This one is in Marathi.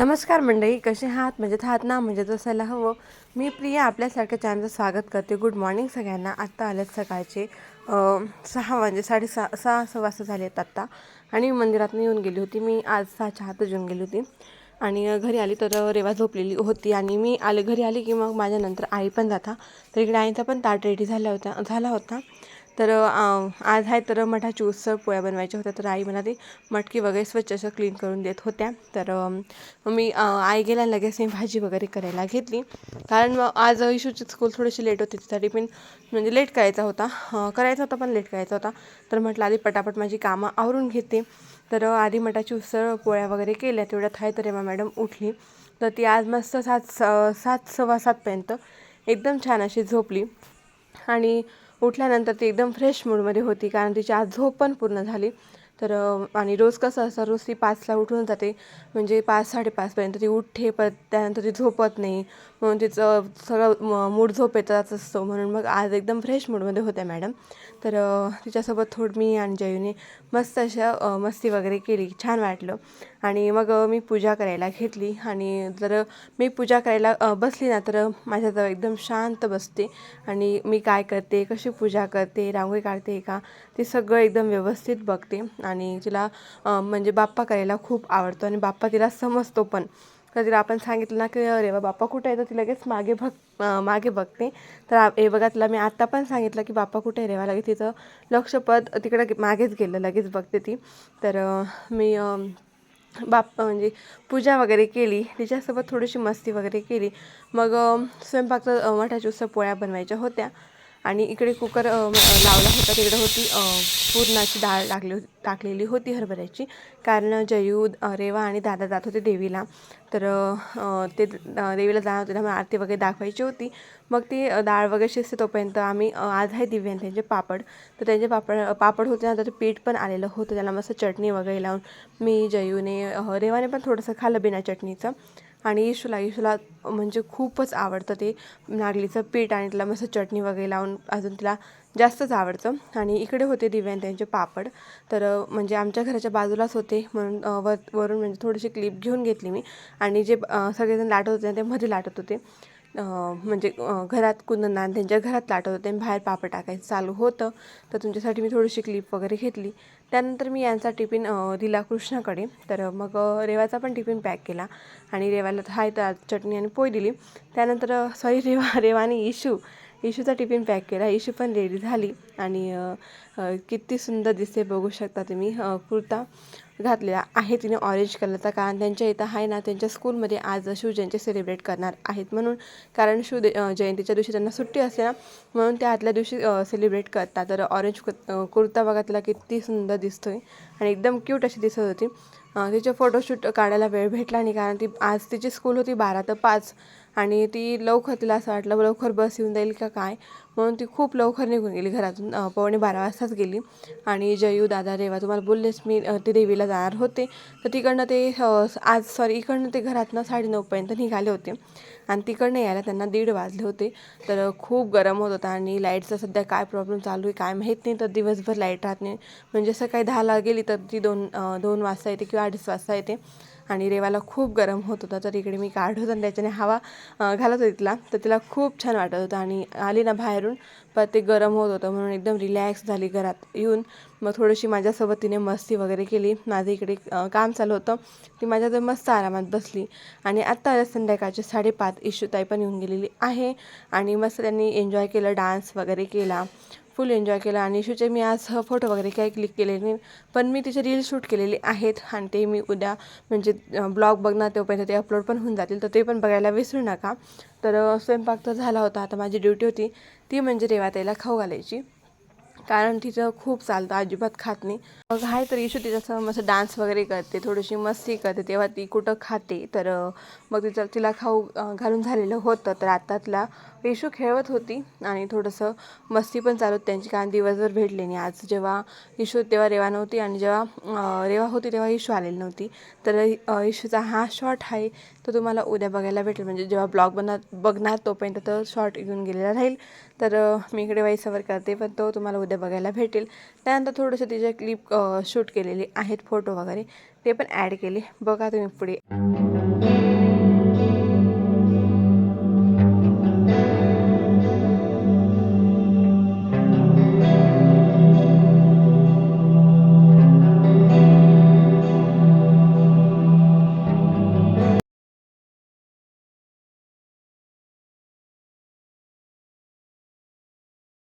नमस्कार मंडळी कसे आहात? म्हणजे आहात ना? म्हणजे असायला हवं. मी प्रिया आपल्यासारख्या चॅनलचं स्वागत करते. गुड मॉर्निंग सगळ्यांना. आत्ता आलेत सकाळचे सहा म्हणजे साडेसहा सहा सहा वाजता झाले आहेत आत्ता. आणि मी मंदिरात येऊन गेली होती मी. आज सहाच्या हातच येऊन गेली होती. आणि घरी आली तर रेवा झोपलेली होती. आणि मी आले घरी आली की मग माझ्यानंतर आई पण जाता. तर इकडे आईचा पण ताट रेडी झाला होता झाला होता. तर आज आहे तर मठाची उत्सव पोळ्या बनवायच्या होत्या. तर आई मला ती मटकी वगैरे स्वच्छ असं क्लीन करून देत होत्या. तर मी आई गेल्या लगेच मी भाजी वगैरे करायला घेतली. कारण मग आज इशूची स्कूल थोडीशी लेट होती. त्यासाठी पण म्हणजे लेट करायचा होता. करायचा होता पण लेट करायचा होता. तर म्हटलं आधी पटापट माझी कामं आवरून घेते. तर आधी मठाची उसळ पोळ्या वगैरे केल्या. तेवढ्यात आहे तर रेमा मॅडम उठली. तर ती आज मस्त सात स- सात सव्वा सातपर्यंत एकदम छान अशी झोपली. आणि उठल्यानंतर ती एकदम फ्रेश मूडमध्ये होती कारण तिची आज झोप पण पूर्ण झाली. तर आणि रोज कसं असं रोज ती पाचला उठून जाते. म्हणजे पाच साडेपाचपर्यंत ती उठते परत त्यानंतर ती झोपत नाही. म्हणून तिचं सगळं मूड झोपेतच असतो. म्हणून मग आज एकदम फ्रेश मूडमध्ये होत्या मॅडम तर तिच्यासोबत थोडं मी आणि जयूने मस्त अशा मस्ती वगैरे केली. छान वाटलं. आणि मग मी पूजा करायला घेतली. आणि जर मी पूजा करायला बसली ना तर माझ्याजवळ एकदम शांत बसते. आणि मी काय करते कशी पूजा करते रांगोळी काढते का ते सगळं एकदम व्यवस्थित बघते. आणि तिला म्हणजे बाप्पा करायला खूप आवडतो आणि बाप्पा तिला समजतो पण. तर तिला आपण सांगितलं ना की अरे वा बाप्पा कुठे आहे तर ती लगेच मागे बघ मागे बघते. तर हे बघा तिला मी आत्ता पण सांगितलं की बाप्पा कुठे आहे? रेवा लगेच तिचं लक्षपद तिकडं मागेच गेलं लगेच बघते ती. तर मी बाप्पा म्हणजे पूजा वगैरे केली. तिच्यासोबत थोडीशी मस्ती वगैरे केली. मग स्वयंपाकचं स्वयंपाक उत्सव मठाच्या पोळ्या बनवायच्या होत्या. आणि इकडे कुकर लावला होता. तिकडे होती पूर्णाची डाळ टाकली होती टाकलेली होती हरभऱ्याची. कारण जयू रेवा आणि दादा जात होते देवीला. तर ते देवीला जाणार होते. त्यामुळे आरती वगैरे दाखवायची होती. मग ती डाळ वगैरे शिजते तोपर्यंत आम्ही आज आहे दिव्यान त्यांचे पापड. तर त्यांचे पापड पापड होते ना तर पीठ पण आलेलं होतं. त्याला मस्त चटणी वगैरे लावून मी जयूने रेवाने पण थोडंसं खाल्लं बिना चटणीचं. आणि येशूला येशूला म्हणजे खूपच आवडतं ते नागलीचं पीठ आणि तिला मस्त चटणी वगैरे लावून अजून तिला जास्तच आवडतं. आणि इकडे होते दिव्यान त्यांचे पापड. तर म्हणजे आमच्या घराच्या बाजूलाच होते म्हणून वर वरून म्हणजे थोडीशी क्लिप घेऊन घेतली मी. आणि जे सगळेजण लाटत होते ते मध्ये लाटत होते. म्हणजे घरात कुंदना त्यांच्या घरात लाटत होते आणि बाहेर पापड टाकायचं चालू होतं. तर तुमच्यासाठी मी थोडीशी क्लिप वगैरे घेतली. त्यानंतर मी यांचा टिफिन दिला कृष्णाकडे तर मग रेवाचा पण टिफिन पॅक केला आणि रेवाला हाय तर चटणी आणि पोय दिली. त्यानंतर सॉरी रेवा रेवाने इशू इशूचा टिफिन पॅक केला. इशू पण रेडी झाली आणि किती सुंदर दिसते बघू शकता तुम्ही. कुर्ता. घातलेला आहे. तिने ऑरेंज कलरचा कारण त्यांच्या इथं आहे ना त्यांच्या स्कूलमध्ये आज शिवजयंती सेलिब्रेट करणार आहेत. म्हणून कारण शिव जयंतीच्या दिवशी त्यांना सुट्टी असते ना म्हणून त्या आदल्या दिवशी सेलिब्रेट करतात. तर ऑरेंज कुर्ता बघा तिला किती सुंदर दिसतोय. आणि एकदम क्यूट अशी दिसत होती. तिचे फोटोशूट काढायला वेळ भेटला नाही कारण ती आज तिची स्कूल होती बारा तर पाच. आणि ती लवकर तिला असं वाटलं लवकर बस येऊन जाईल का काय? म्हणून ती खूप लवकर निघून गेली घरातून. पावणे बारा वाजताच गेली. आणि जयू दादा रेवा तुम्हाला बोललेच मी ते देवीला जाणार होते. तर तिकडनं ते आज सॉरी इकडनं ते घरातनं साडेनऊपर्यंत निघाले होते. आणि तिकडनं यायला त्यांना दीड वाजले होते. तर खूप गरम होत होता आणि लाईटचा सध्या काय प्रॉब्लेम चालू आहे काय माहीत नाही. तर दिवसभर लाइट राहत नाही. म्हणजे सकाळी दहाला गेली तर ती दोन दोन वाजता येते किंवा अडीच वाजता येते. आणि रेवाला खूप गरम होत होता. तर इकडे मी काढत होता आणि त्याच्याने हवा घालत होती तिला. तर तिला खूप छान वाटत होतं. आणि आली ना बाहेरून पण ते गरम होत होतं म्हणून एकदम रिलॅक्स झाली घरात. येऊन मग थोडीशी माझ्यासोबत तिने मस्ती वगैरे केली. माझं इकडे काम चालू होतं. ती माझ्याजवळ मस्त आरामात बसली. आणि आत्ता संध्याकाळचे साडेपाच इशूताई पण येऊन गेलेली आहे. आणि मस्त त्यांनी एन्जॉय केलं डान्स वगैरे केला. फुल एन्जॉय केला आणि इशूचे मी आज फोटो वगैरे काही क्लिक केले नाही. पण मी तिचे रील शूट केलेले आहेत आणि ते मी उद्या म्हणजे ब्लॉग बघणार तोपर्यंत ते अपलोड पण होऊन जातील. तर ते पण बघायला विसरू नका. तर स्वयंपाक तर झाला होता. आता माझी ड्युटी होती. ती म्हणजे रेवाताईला खाऊ घालायची. कारण तिचं खूप चालतं अजिबात खात नाही. मग आहे तर इशू तिच्यासह मस्त डान्स वगैरे करते थोडीशी मस्ती करते. तेव्हा ती कुठं खाते तर मग तिचं तिला खाऊ घालून झालेलं होतं तर आता तिला खेळवत होती. आणि थोडंसं मस्ती पण चालू त्यांची कारण दिवसभर भेटले नाही. आज जेव्हा इशू तेव्हा रेवा नव्हती आणि जेव्हा रेवा होती तेव्हा इशू आलेली नव्हती. तर अं, इशूचा हा शॉर्ट आहे तो तुम्हाला उद्या बघायला भेटेल. म्हणजे जेव्हा ब्लॉग बनणार बघणार तोपर्यंत तो शॉर्ट घेऊन गेलेला राहील. तर मी इकडे वाईसवर करते पण तो तुम्हाला उद्या बघायला भेटेल. त्यानंतर थोडंसं तिच्या क्लिप शूट केलेली आहेत फोटो वगैरे ते पण ॲड केले. बघा तुम्ही पुढे.